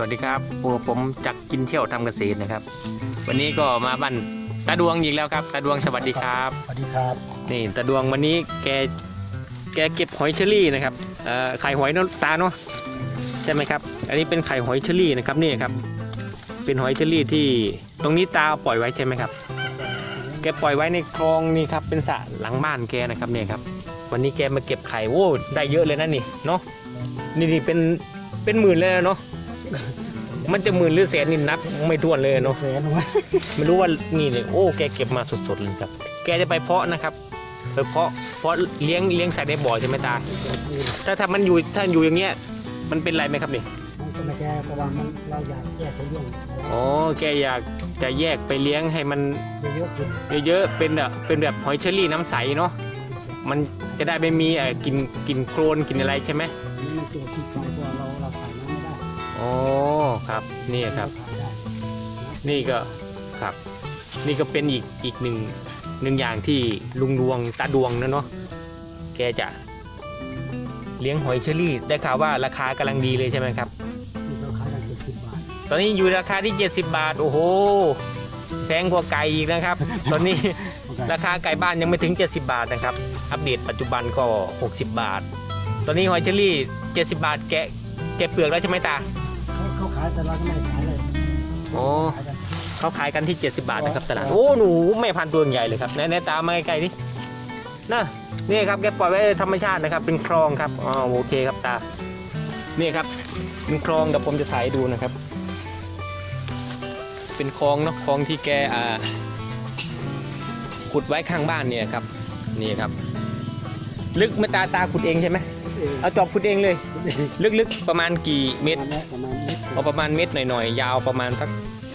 วัสดีครับพวกผมจักกินเที่ยวทำเกษตรนะครับ วันนี้ก็มาบ้านตาดวงอีกแล้วครับตาดวงสวัสดีครับ สวัสดีครับ นี่ตาดวงวันนี้แกแกเก็บหอยเชอรี่นะครับเอ่อไข่หอยนตาเนาะใช่ไหมครับ อันนี้เป็นไข่หอยเชอรี่นะครับนี่ครับ เป็นหอยเชอรี่ที่ตรงนี้ตาเอาปล่อยไว้ใช่ไหมครับ แกปล่อยไว้ในคลองนี่ครับเป็นสระหลังบ้านแกนะครับเนี่ยครับ วันนี้แกมาเก็บไข่โอ้ได้เยอะเลยนะนี่เนาะนี่นี่เป็นเป็นหมื่นเลยนะเนาะ มันจะหมื่นหรือแสนนี่นับไม่ถ้วนเลยเนาะแสนวะไม่รู้ว่านี่เลยโอ้แกเก็บมาสดๆเลยครับ แกจะไปเพาะนะครับไปเพาะเพาะเลี้ยงเลี้ยงใส่ในบ่อใช่ไหมตา ถ้าถ้ามันอยู่ถ้าอยู่อย่างเงี้ย มันเป็นไรไหมครับนี่มันจะมาแก้เพราะว่ามันเราอยากแก้ตัวยุ่งอ๋อแกอยากจะแยกไปเลี้ยงให้มันเยอะๆขึ้นเยอะๆเป็นแบบเป็นแบบหอยเชอรี่น้ำใสเนาะมันจะได้ไม่มีเอ่อกลินกลินโครนกลินอะไรใช่ไหมนี่มันตัวที่ปล่อยตัวเราเรา อ๋อครับนี่ครับเาขายได้นี่ก็ครับ นี่ก็เป็นอีกอีกหนึ่งหนึ่งอย่างที่ลุงดวงตาดวงนะเนาะแกจะเลี้ยงหอยเชอรี่ได้ข่าวว่าราคากำลังดีเลยใช่ไหมครับที่เราขายได้เจ็ดสิบบาท ตอนนี้อยู่ราคาที่ 70 บาท โอ้โหแพงกว่าไก่อีกนะครับ ตอนนี้ ราคาไก่บ้านยังไม่ถึง 70 บาทนะครับ อัปเดตปัจจุบันก็ 60 บาท ตอนนี้หอยเชอรี่ 70 บาทแกะแกะเปลือกแล้วใช่ไหมตาเขาเขาขายแต่เราก็ไม่ได้ขายเลยโอ้ขายกันเขาขายกันที่ 70 บาทนะครับตลาดโอ้หนูแม่พันธุ์ตัวใหญ่เลยครับไหนไหนตามมาใกล้ๆดิน่ะนี่ครับแกปล่อยไว้ธรรมชาตินะครับ เป็นคลองครับอ๋อโอเคครับตานี่ครับเป็นคลองเดี๋ยวผมจะถ่ายให้ดูนะครับ เป็นคลองเนาะคลองที่แกอ่าขุดไว้ข้างบ้านเนี่ยครับ นี่ครับ ลึกไหม่ตาตาขุดเองใช่ไหม เออเอาจอบขุดเองเลยลึกๆประมาณกี่เมตรประมาณนี้เอาประมาณเมตรหน่อยๆ ยาวประมาณสัก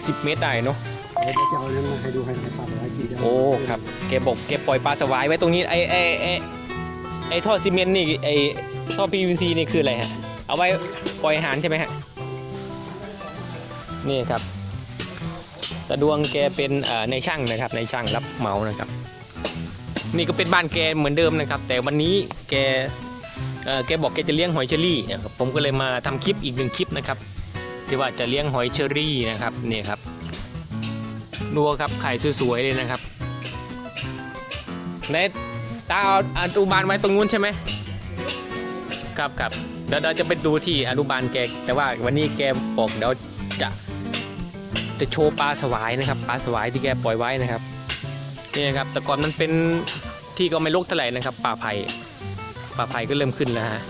สิบเมตรได้เนาะเดี๋ยวจะเอาเรื่องมาให้ดูให้ให้ฟังไว้ทีเดียวโอ้ครับแกบอกแกปล่อยปลาสวายไว้ตรงนี้ไอไอไอไอท่อซีเมนต์นี่ไอท่อ PVC นี่คืออะไรฮะเอาไว้ปล่อยอาหารใช่ไหมฮะนี่ครับตะดวงแกเป็นเอ่อในช่างนะครับในช่างรับเหมานะครับ นี่ก็เป็นบ้านแกเหมือนเดิมนะครับ แต่วันนี้แกเอ่อ แกบอกแกจะเลี้ยงหอยเชอรี่นะครับผมก็เลยมาทำคลิปอีกหนึ่งคลิปนะครับที่ว่าจะเลี้ยงหอยเชอรี่นะครับนี่ครับดูครับไข่สวยๆเลยนะครับในตาเอาอนุบาลไว้ตรงนู้นใช่ไหมครับครับเดี๋ยวเราจะไปดูที่อนุบาลแกแต่ว่าวันนี้แกบอกเดี๋ยวจะจะโชว์ปลาสวายนะครับปลาสวายที่แกปล่อยไว้นะครับนี่นะครับแต่ก่อนมันเป็นที่ก็ไม่รกเท่าไหร่นะครับป่าไผ่ ป่าไผ่ก็เริ่มขึ้นแล้วฮะ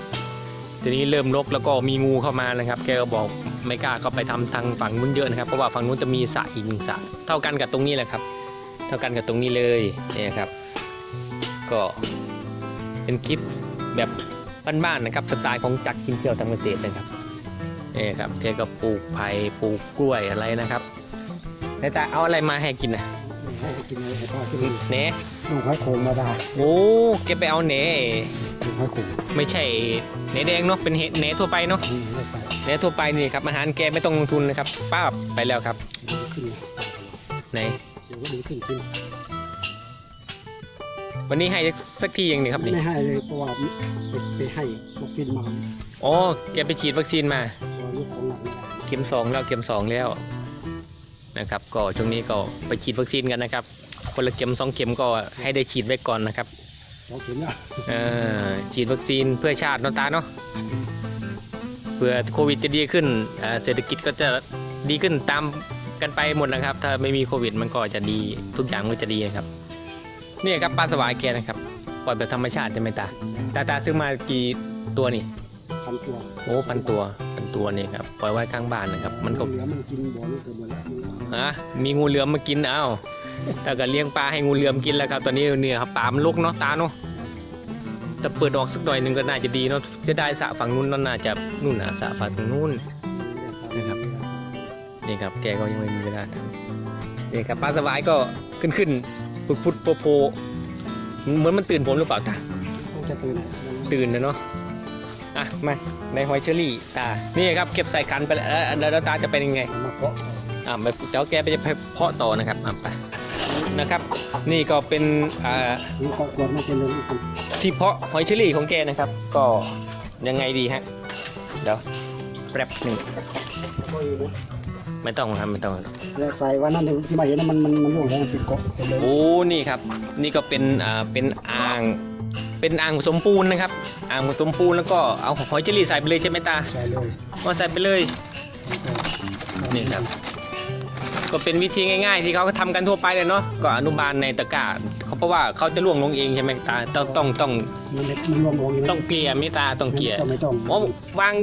ทีนี้เริ่มรกแล้วก็มีงูเข้ามานะครับ แกก็บอกไม่กล้าเข้าไปทำทางฝั่งนู้นเยอะนะครับเพราะว่าฝั่งนู้นจะมีสระอีกหนึ่งสระเท่ากันกับตรงนี้แหละครับ เท่ากันกับตรงนี้เลยนี่ครับ ก็เป็นคลิปแบบบ้านๆนะครับ สไตล์ของจักรกินเที่ยวทำเกษตรนะครับนี่ครับแกก็ปลูกไผ่ปลูกกล้วยอะไรนะครับแต่เอาอะไรมาให้กินนะ ให้กินอะไรให้พ่อกินเน่ลูกหอยโขงมาได้โอ้แกไปเอาเน่ลูกหอยโขงไม่ใช่เน่แดงเนาะเป็นเห็ดเน่ทั่วไปเนาะนี่ไม่ไปเน่ทั่วไปนี่ครับอาหารแกไม่ต้องลงทุนนะครับป้าบไปแล้วครับขึ้นไหนเดี๋ยวก็ดีขึ้นขึ้นวันนี้ให้สักทีอย่างหนึ่งครับนี่ไม่ให้เลยเพราะว่าไปให้วัคซีนมาอ๋อแกไปฉีดวัคซีนมาตัวลูกของหนักไม่ได้เข็มสองแล้วเข็มสองแล้ว นะครับ ก็ช่วงนี้ก็ไปฉีดวัคซีนกันนะครับ คนละเข็มสองเข็มก็ให้ได้ฉีดไว้ก่อนนะครับสองเข็มแล้วเออฉีดวัคซีนเพื่อชาติเนอะตาเนาะเพื่อโควิดจะดีขึ้นเอ่อเศรษฐกิจก็จะดีขึ้นตามกันไปหมดนะครับ ถ้าไม่มีโควิดมันก็จะดีทุกอย่างมันก็จะดีนะครับนี่ครับปลาสวายแกนะครับปล่อยแบบธรรมชาติใช่ไหมตาตาตาซื้อมากี่ตัวนี่พันตัวโอ้พันตัวพันตัวนี่ครับปล่อยไว้ข้างบ้านนะครับ มันก็เหลือมันกินบ่อนี่เกิดหมดแล้ว มันอะมีงูเหลือมมากินเอ้าถ้าเกิดเลี้ยงปลาให้งูเหลือมกินแล้วครับ ตอนนี้เนี่ยครับปลามันลุกเนาะตาเนาะแต่เปิดออกสักหน่อยหนึ่งก็น่าจะดีเนาะจะได้สระฝั่งนู้นน่าจะนู่นน่ะสระฝั่งนู้นนะครับนี่ครับแกก็ยังไม่มีเวลาทำนี่ครับปลาสวายก็ขึ้นขึ้นพุดพุดโผล่โผล่เหมือนมันตื่นผมหรือเปล่าตาคงจะตื่นตื่นนะเนาะอะมาในหอยเชอรี่ตานี่ครับเก็บใส่ขันไปแล้วเอ่อแล้วตาจะเป็นยังไงเอามาเพาะ อ่าไปเดี๋ยวแกไปจะไปเพาะต่อนะครับอะไปนะครับ นี่ก็เป็นอ่าหรือครอบครัวมันเป็นเรื่องของที่เพาะหอยเชอรี่ของแกนะครับ ก็ยังไงดีฮะเดี๋ยวป๊บหนึ่งก็อยู่นะไม่ต้องครับไม่ต้องแล้วใส่วันนั้นที่มาเห็นนะมันมันมันร่วงแล้วมันติดเกาะไปเลยโอ้นี่ครับ นี่ก็เป็นอ่าเป็นอ่างเป็นอ่างผสมปูนนะครับ อ่างผสมปูนแล้วก็เอาหอยเจลลี่ใส่ไปเลยใช่ไหมตาใส่เลยก็ใส่ไปเลยนี่ครับ ก็เป็นวิธีง่ายๆ ที่เขาก็ทำกันทั่วไปเลยเนาะก็อนุบาลในตะกร้าเขาเพราะว่าเขาจะล่วงลงเองใช่ไหมตาต้องต้องต้องมันเล็กมันร่วงลงอยู่นะต้องเกลี่ยมิตาต้องเกลี่ยไม่ต้องโอ้วาง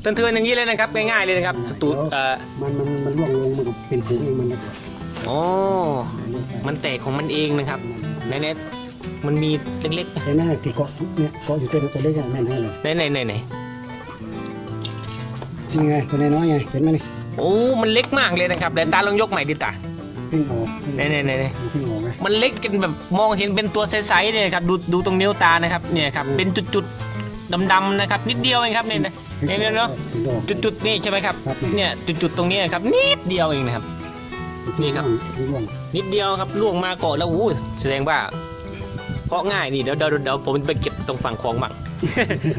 เตือนๆอย่างนี้เลยนะครับง่ายๆเลยนะครับสตูเอ่อมันมันมันร่วงลงมันก็เป็นผงเองมันนะอ๋อมันแตกของมันเองนะครับในเน็ตมันมีเล็กเห็นไหมติดเกาะเนี่ยเกาะอยู่ตัวตัวเล็กอะแม่นแน่เลยๆไหนไหนไหนไหนนี่ไงตัวน้อยๆไงเห็นไหมนี่ โอ้มันเล็กมากเลยนะครับเดี๋ยวตาลองยกใหม่ดิตาพิ่งออกไหนไหนไหนไหนเพิ่งออกไงมันเล็กจนแบบมองเห็นเป็นตัวใสๆเลยครับดูดูตรงนิ้วตานะครับเนี่ยครับเป็นจุดๆดำๆนะครับ นิดเดียวเองครับเนี่ยนะเห็นแล้วเนอะพิ่งออก จุดๆนี่ใช่ไหมครับครับเนี่ยจุดๆตรงนี้ครับนิดเดียวเองนะครับ นี่ครับเพิ่งร่วงนิดเดียวครับล่วงมาเกาะแล้วอู้แสดงว่าเพราะง่ายนี่เดี๋ยวเดี๋ยวเดี๋ยวผมไปเก็บตรงฝั่งคลองมั่ง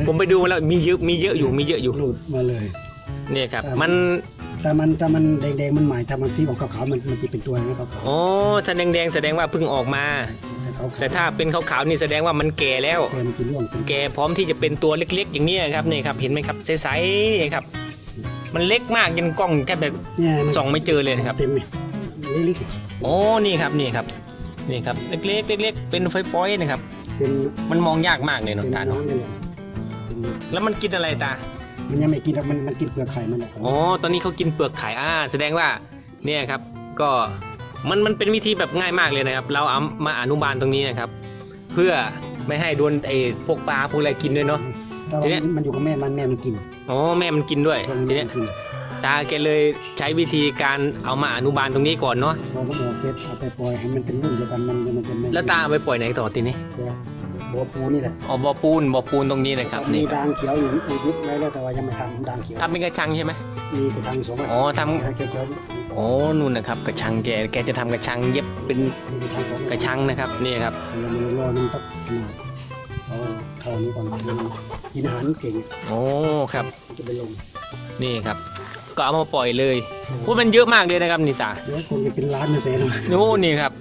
ผมไปดูมาแล้วมีเยอะมีเยอะอยู่มีเยอะอยู่หลุดมาเลยเนี่ยครับครับมัน แต่มันแต่มันแดงๆมันหมายแต่มันที่ออกขาวๆมันมันจะเป็นตัวนะขาวอ๋อถ้าแดงๆแสดงว่าเพิ่งออกมา ๆแต่ขาวๆแต่ถ้าเป็นขาวๆนี่แสดงว่ามันแก่แล้ว แกมันจะร่วงเป็นแก่พร้อมที่จะเป็นตัวเล็ก ๆ อย่างนี้ยครับนี่ครับเห็นไหมครับใสๆนี่ครับ มันเล็กมากยันกล้องแทบแบบเนี่ยมันส่องไม่เจอเลยนะครับเต็มเลยเล็กโอ้นี่ครับนี่ครับนี่ครับเล็กๆเล็กๆเป็นไฟฟอยๆนะครับ ๆเป็นมันมองยากมากเลยเนอะเป็นตาน้อเนาะงกันเลยเป็นแล้วมันกินอะไรตา มันยังไม่กินหรอกมันมันกินเปลือกไข่มันหรอกอ๋อตอนนี้เขากินเปลือกไข่อ่าแสดงว่าเนี่ยครับก็มันมันเป็นวิธีแบบง่ายมากเลยนะครับ เราเอามาอนุบาลตรงนี้นะครับ เพื่อไม่ให้โดนไอ้พวกปลาพวกอะไรกินด้วยเนาะ แต่ทีว่าเนี้ย มันอยู่กับแม่มันแม่มันกินอ๋อแม่มันกินด้วยมันทีเนี้ยกินตาแกเลยใช้วิธีการเอามาอนุบาลตรงนี้ก่อนเนาะเราก็บอกเก็บเอาไปปล่อยให้มันเป็นรุ่นเดียวกันมันมันจะไม่แล้วตาเอาไปปล่อยไหนต่อทีนี้ บัวปูนี่แหละอ๋อบ่อปูนบ่อปูนตรงนี้นะครับมีนี่ด่างเขียวอยู่อุดไว้แล้วแต่ว่ายังไม่ทำด่างเขียวทำเป็นกระชังใช่ไหม มีแต่ทางสองอ๋อทให้เขียวเขียวอ๋อนู่นนะครับกระชังแกแกจะทำกระชังเย็บเป็นมีแต่ทางสองกระชังนะครับนี่ครับเราเลยรอมันสักขนาดเอาเข้านี้ก่อนมันกินอาหารเก่งโอ้ครับ จะไปลงนี่ครับ ก็เอามาปล่อยเลยพูดมันเยอะมากเลยนะครับนี่ตาเดี๋ยวคงจะเป็นล้านนะเซนโอ้นี่ครับ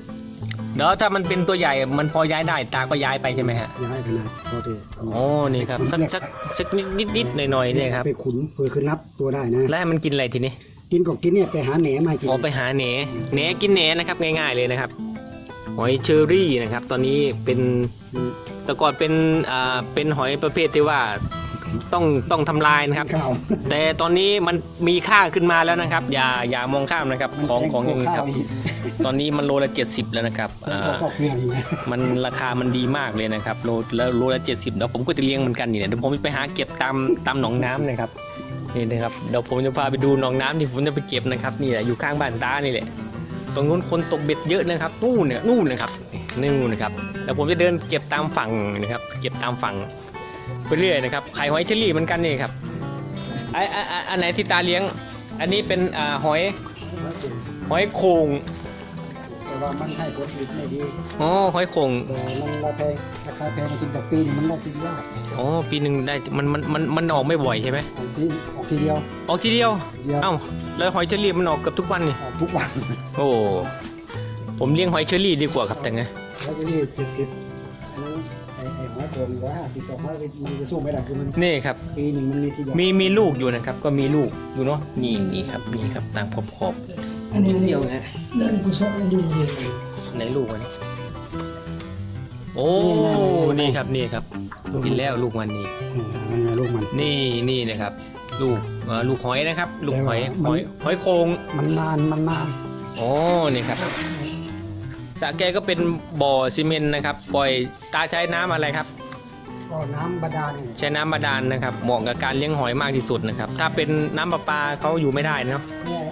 เดี๋ยวถ้ามันเป็นตัวใหญ่มันพอย้ายได้ตาก็ย้ายไปใช่ไหมฮะย้ายขนาดพอดีโอ้นี่ครับสักสักสักนิดนิดนิดหน่อยหน่อยๆเนี่ยครับไปขุนเพื่อขึ้นนับตัวได้นะแล้วให้มันกินอะไรทีนี้กินก็กินเนี่ยไปหาแหนมากินอ๋อไปหาแหนแหนกินแหนนะครับง่าย ๆเลยนะครับหอยเชอรี่นะครับ ตอนนี้เป็นแต่ก่อนเป็นอ่าเป็นหอยประเภทที่ว่า ต้องต้องทำลายนะครับ ข้าวแต่ตอนนี้มันมีค่าขึ้นมาแล้วนะครับ อย่าอย่ามองข้ามนะครับของของอย่างนี้ครับตอนนี้มันโลละ 70 แล้วนะครับอ่าอ่าก็เพื่อนอีกนะมันราคามันดีมากเลยนะครับโลแล้วโลละเจ็ดสิบเดี๋ยวผมก็จะเลี้ยงเหมือนกันนี่แหละเดี๋ยวผมไปหาเก็บตามตามหนองน้ำนะครับนี่นะครับเดี๋ยวผมจะพาไปดูหนองน้ำที่ผมจะไปเก็บนะครับนี่แหละอยู่ข้างบ้านตานี่แหละตรงนู้นคนตกเบ็ดเยอะนะครับนู่นเนี่ยนู่นนะครับนู่นนะครับแล้วผมจะเดินเก็บตามฝั่งนะครับ เก็บตามฝั่ง ไปเรื่อยนะครับไข่หอยเชอรี่เหมือนกันนี่ครับไอไอ้ไอ้อันไหนที่ตาเลี้ยง อันนี้เป็นอ่าหอยหอยโขงแต่ว่ามันให้ผลผลิตไม่ดีอ๋อหอยโขงแต่มันราคาราคาแพงมากินจากปีนึงมันได้ทีเดียวอ๋อปีหนึ่งได้มันมันมันมันออกไม่บ่อยใช่ไหมออกทีออกทีเดียวออกทีเดียวเดียวเอ้าแล้วหอยเชอรี่มันออกเกับทุกวันนี่ออกทุกวันโอ้ผมเลี้ยงหอยเชอรี่ดีกว่าครับแต่ไงแล้วทีนี้เจ็ดสิบอันนั้นไอ้ ไอ้หอยโขงร้อยห้าสิบสองร้อยมันจะสู้ไม่ได้คือมันนี่ครับ ปีหนึ่งมันมีทีเดียวมีมีลูกอยู่นะครับ ก็มีลูกอยู่เนาะนี่นี่ครับนี่ครับตามขอบขอบอันนี้เดียวนะเดินกุศลดูเลยไหนลูกวะนี่โอ้นี่ครับนี่ครับกินแล้วลูกมันนี่มันไงลูกมันนี่นี่นะครับ ลูกเอ่อลูกหอยนะครับ ลูกหอยแต่ว่าหอยหอยโคงมันนานมันนานโอ้นี่ครับสระแกก็เป็นบ่อซีเมนต์นะครับ ปล่อยตาใช้น้ำอะไรครับ ก็น้ำบาดาลเนี่ยใช้น้ำบาดาลนะครับเหมาะกับการเลี้ยงหอยมากที่สุดนะครับ ถ้าเป็นน้ำประปาเขาอยู่ไม่ได้เนาะเนี่ย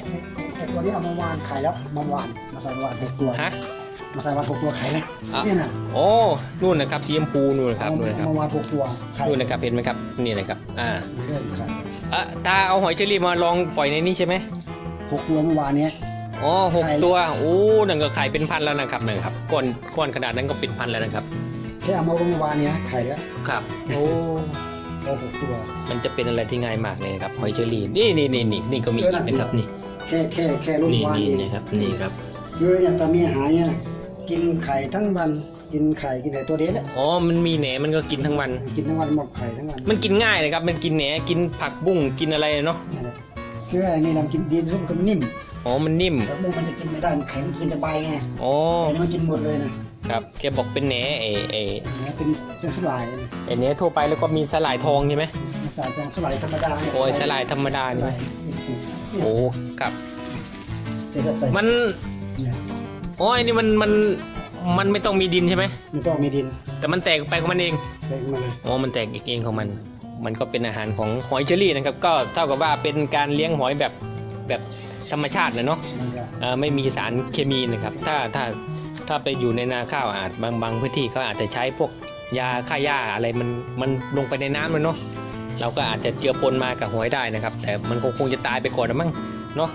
ไอ้ตัวนี้เอามาวานขายแล้วมาวานมาใส่วานหกตัวฮะมาใส่วานหกตัวขายแล้วอะเนี่ยนะโอ้นู่นนะครับสีชมพูนู่นนะครับเอานู่นนะครับมาวานหกตัวขายนู่นนะครับเห็นไหมครับนี่นะครับอ่าเริ่มขายอะตาเอาหอยเชอรี่มาลองปล่อยในนี้ใช่ไหมหกตัวเมื่อวานเนี้ยอ๋อหกไข่ตัว โอ้นั่นก็ไข่เป็นพันแล้วนะครับนั่นครับก้อนก้อนขนาดนั้นก็เป็นพันแล้วนะครับ แค่เอามาเมื่อวานเนี้ยขายแล้วครับ โอ้พอหกตัว มันจะเป็นอะไรที่ง่ายมากเลยนะครับหอยเชอรี่นี่นี่นี่นี่นี่ก็มีอีกนะครับนี่แค่แค่แค่ลูกนี่วานนี่เองนะครับนี่ครับคือเนี่ยตามีอาหารเนี่ยกินไข่ทั้งวันกินไข่กินไข่ตัวเดียวแหละอ๋อมันมีแหนมันก็กินทั้งวัน กินทั้งวันหมดไข่ทั้งวันมันกินง่ายเลยครับมันกินแหนกินผักบุ้งกินอะไรเนาะนั่นแหละคือไอ้นี่เรากินดีที่สุดมันนิ่มอ๋อมันนิ่ม แต่หมูมันจะกินไม่ได้มันแข็งกินแต่ใบไงอ๋อไอ้นี่มันกินหมดเลยนะ ครับแกบอกเป็นแหนเอเอเนี่ยเป็นเป็นสลายไอแหนทั่วไปแล้วก็มีสลายทองใช่ไหมสลายเป็นสลายธรรมดาเนี่โอ้ยสลายธรรมดาสนี่ไหมลายโอ้ครับ เดี๋ยวจะใส่มันเนี่ยโอ้ยนี่มันมันมันไม่ต้องมีดินใช่ไหมมันต้องมีดินแต่มันแตกไปของมันเองใส่มาเลยอ๋อมันแตกเองของมัน มันก็เป็นอาหารของหอยเชอรี่นะครับ ก็เท่ากับว่าเป็นการเลี้ยงหอยแบบแบบธรรมชาติเลยเนาะ มันจะ เอ่อไม่มีสารเคมีนะครับ ถ้าถ้า ถ้าไปอยู่ในนาข้าวอาจบางบางพื้นที่เขาอาจจะใช้พวกยาฆ่าหญ้าอะไรมันมันลงไปในน้ำเลยเนาะเราก็อาจจะเจือปนมากับหอยได้นะครับ แต่มันคงคงจะตายไปก่อนนะมั้งเนาะ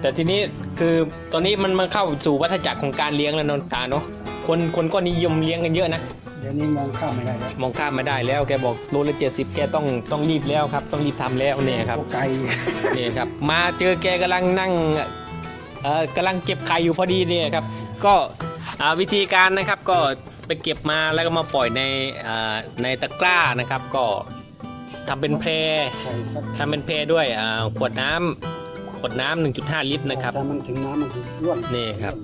แต่ทีนี้คือตอนนี้มันมาเข้าสู่วัฏจักรของการเลี้ยงแล้วเนนตาเนาะคนคนก็นิยมเลี้ยงกันเยอะนะเดี๋ยวนี้มองข้ามไม่ได้แล้วมองข้ามมาได้แล้วแกบอกโลละเจ็ดสิบแกต้องต้องรีบแล้วครับ ต้องรีบทำแล้วเนี่ยครับพวกไก่นี่ครับ มาเจอแกกำลังนั่งเอ่อกำลังเก็บไข่อยู่พอดีเนี่ยครับ ก็อ่า วิธีการนะครับก็ไปเก็บมาแล้วก็มาปล่อยในอ่าในตะกร้านะครับ ก็ทำเป็นแพรไข่ครับทำเป็นแพรด้วยอ่าขวดน้ำขวดน้ำ1.5 ลิตรนะครับถ้ามันถึงน้ำมันถึงร่วนนี่ครับ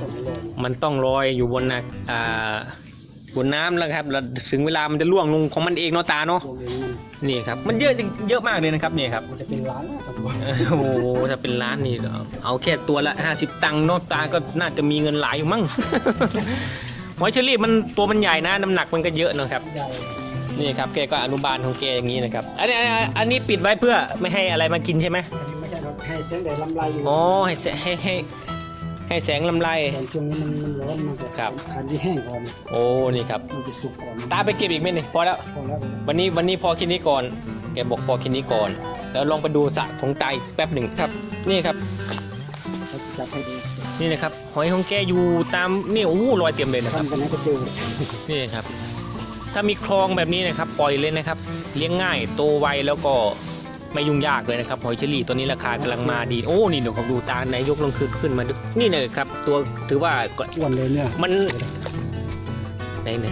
ต้องให้ลงมันต้องลอยอยู่บนนะอ่าบนน้ำแล้วครับแล้วถึงเวลามันจะล่วงลงของมันเองเนาะตาเนาะลงเองมั นนี่ครับ มันเยอะจริงเยอะมากเลยนะครับเนี่ยครับ มันจะเป็นล้านแล้วครับโอ้โหถ้าเป็นร้านนี่เอาแค่ตัวละ 50 ตังค์เนอะตาก็น่าจะมีเงินหลายอยู่มั้ง หอยเชอรี่มันตัวมันใหญ่นะน้ำหนักมันก็เยอะนะครับ ใหญ่นี่ครับแกก็อนุบาลของแกอย่างนี้นะครับ อันนี้อันนี้อันนี้ปิดไว้เพื่อไม่ให้อะไรมากินใช่ไหมอันนี้ไม่ใช่ครับให้เส้นแดดลำไรอยู่อ๋อให้แสให้ให้ ให้แสงลำไร ตอนช่วงนี้มันมันร้อนมันจะครับ คันที่แห้งก่อนโอ้นี่ครับ มันจะสุกก่อนตาไปเก็บอีกไหมนี่พอแล้ว พอแล้ววันนี้วันนี้พอแค่นี้ก่อนแกบอกพอแค่นี้ก่อน แล้วลองไปดูสระของตาอีกแป๊บหนึ่งครับ นี่ครับจับให้ดีนี่นะครับ หอยของแกอยู่ตามนี่โอ้โหรอยเต็มเลยนะครับ ทำกันให้ก็เจอนี่ครับ ถ้ามีคลองแบบนี้นะครับ ปล่อยเลยนะครับ เลี้ยงง่าย โตไวแล้วก็ ไม่ยุ่งยากเลยนะครับหอยเชอรี่ตัวนี้ราคากำลังมาดี โอ้ นี่เดี๋ยวผมดูตาไหนยกลงขึ้นขึ้นมาดูนี่เลยครับ ตัวถือว่าก็อ้วนเลยเนี่ย มันไหนไหน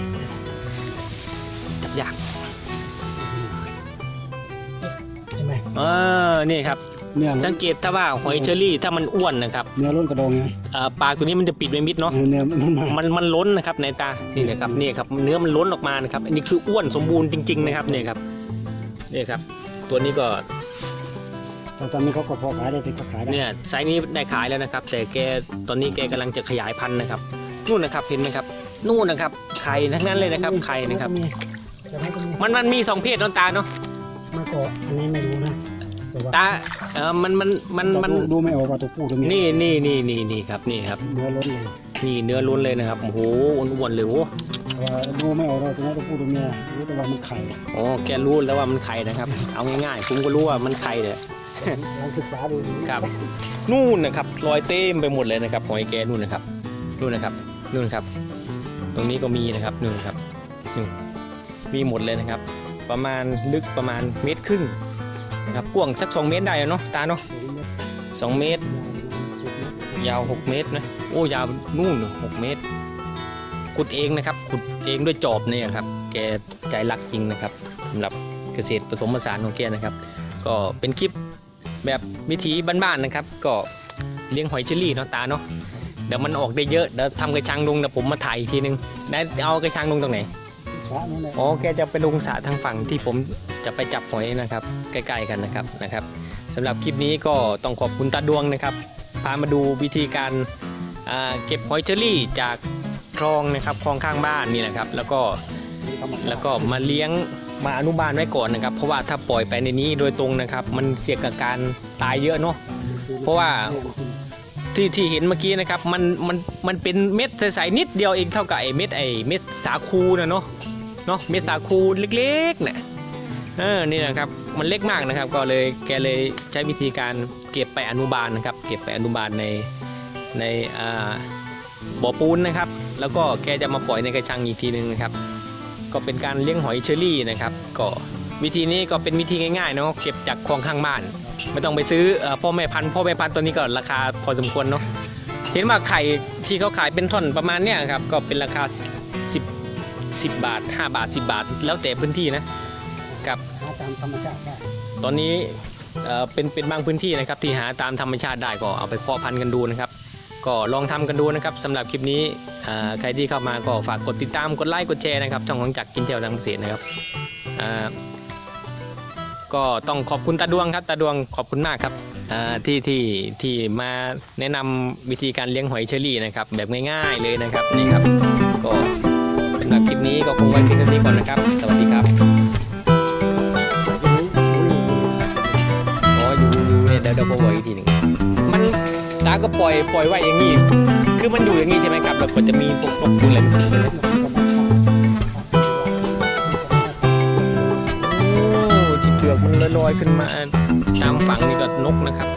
จับยากใช่ไหมเออนี่ครับเนี่ยสังเกตถ้าว่าหอยเชอรี่ถ้ามันอ้วนนะครับเนื้อล้นกระดองไงเอ่อปากตัวนี้มันจะปิดไม่มิดเนาะเนื้อมันมามันมันล้นนะครับในตานี่นะครับนี่ครับเนื้อมันล้นออกมานะครับอันนี้คืออ้วนสมบูรณ์จริง ๆ นะครับนี่ครับนี่ครับ ตัวนี้ก็แต่ตอนนี้เขาก็พอขายได้แต่ก็ขายได้เนี่ยไซส์นี้ได้ขายแล้วนะครับ แต่แกตอนนี้แกกำลังจะขยายพันธุ์นะครับนู่นนะครับเห็นไหมครับ นู่นนะครับไข่ทั้งนั้นเลยนะครับไข่นะครับจะให้ก็มีมันมันมีสองเพศเน้องตาเนาะมันก็อันนี้ไม่รู้นะแต่ว่าตาเออมันมันมันมันดูไม่ออกว่าตัวผู้ตัวเมียนี่นี่นี่นี่นี่ครับนี่ครับเนื้อล้นเลย นี่เนื้อล้นเลยนะครับโอ้โหอ้วนๆเลยโอ้แต่ว่าดูไม่ออกว่าตัวนี้ตัวผู้ตัวเมียรู้แต่ว่ามันไข่โอ้แกรู้แล้วว่ามันไข่นะครับ เอาง่ายๆผมก็รู้ว่ามันไข่เลยลองศึกษาดูครับ นู่นนะครับรอยเต็มไปหมดเลยนะครับหอยแกนู่นนะครับนู่นนะครับนู่นครับ ตรงนี้ก็มีนะครับนู่นครับนู่นมีหมดเลยนะครับ ประมาณลึกประมาณเมตรครึ่งนะครับกว้างสักสองเมตรได้อะเนาะตาเนาะสองเมตร ยาวหกเมตรนะ โอ้ยาวนู่นหกเมตร ขุดเองนะครับ ขุดเองด้วยจอบเนี่ยครับ แกใจรักจริงนะครับสำหรับเกษตรผสมผสานของแกนะครับ ก็เป็นคลิปแบบวิถีบ้านๆนะครับ ก็เลี้ยงหอยเชอรี่เนาะตาเนาะเดี๋ยวมันออกได้เยอะเดี๋ยวทำกระชังลงเดี๋ยวผมมาถ่ายอีกทีนึงได้เอากระชังลงตรงไหนสระนี่แหละอ๋อแกจะไปลงสระทางฝั่งที่ผมจะไปจับหอยนะครับ ใกล้ๆกันนะครับนะครับสำหรับคลิปนี้ก็ต้องขอบคุณตาดวงนะครับ พามาดูวิธีการอ่า เก็บหอยเชอรี่จากคลองนะครับคลองข้างบ้านนี่นะครับ แล้วก็แล้วก็มาเลี้ยงมาอนุบาลไว้ก่อนนะครับ เพราะว่าถ้าปล่อยไปในนี้โดยตรงนะครับ มันเสี่ยงกับการตายเยอะเนาะเพราะว่าที่ที่เห็นเมื่อกี้นะครับมันมันมันเป็นเม็ดใสๆนิดเดียวเองเท่ากับไอ้เม็ดไอ้เม็ดสาคูนะเนาะเนาะเม็ดสาคูเล็กๆเนี่ยเออนี่นะครับมันเล็กมากนะครับ ก็เลยแกเลยใช้วิธีการเก็บไปอนุบาลนะครับ เก็บไปอนุบาลใน ในบ่อปูนนะครับ แล้วก็แกจะมาปล่อยในกระชังอีกทีนึงนะครับ ก็เป็นการเลี้ยงหอยเชอรี่นะครับ ก็วิธีนี้ก็เป็นวิธีง่ายๆเนาะเก็บจากคลองข้างบ้าน ไม่ต้องไปซื้ออพ่อแม่พันธุ์พ่อแม่พันธุ์ตัวนี้ก็ราคาพอสมควรเนาะเห็นว่าไข่ที่เขาขายเป็นท่อนประมาณเนี้ยครับก็เป็นราคา 10 10 บาท 5 บาท 10 บาท แล้วแต่พื้นที่นะกับหาตามธรรมชาติได้ตอนนี้เเป็นเป็นบางพื้นที่นะครับที่หาตามธรรมชาติได้ก็เอาไปเพาะพันธุ์กันดูนะครับ ก็ลองทำกันดูนะครับสำหรับคลิปนี้ใครที่เข้ามาก็ฝากกดติดตามกดไลค์กดแชร์นะครับช่องของจักรกินเที่ยวทางเกษตรนะครับก็ต้องขอบคุณตาดวงครับตาดวงขอบคุณมากครับที่ที่ที่มาแนะนำวิธีการเลี้ยงหอยเชอรี่นะครับ แบบง่ายๆเลยนะครับนี่ครับ ก็สำหรับคลิปนี้ก็คงไว้เพียงเท่านี้ก่อนนะครับ สวัสดีครับอ๋ออยู่อยู่เนี่ยเดี๋ยวเดี๋ยวผมบอกาก็ปล่อยปล่อยไว้อย่างนี้ คือมันอยู่อย่างนี้ใช่ไหมครับแบบมันจะมีพวกนกพวกอะไรมันใช่ไหมโอ้ที่เปลือกมันลอยๆขึ้นมาตามฝั่งนี่ก็นกนะครับ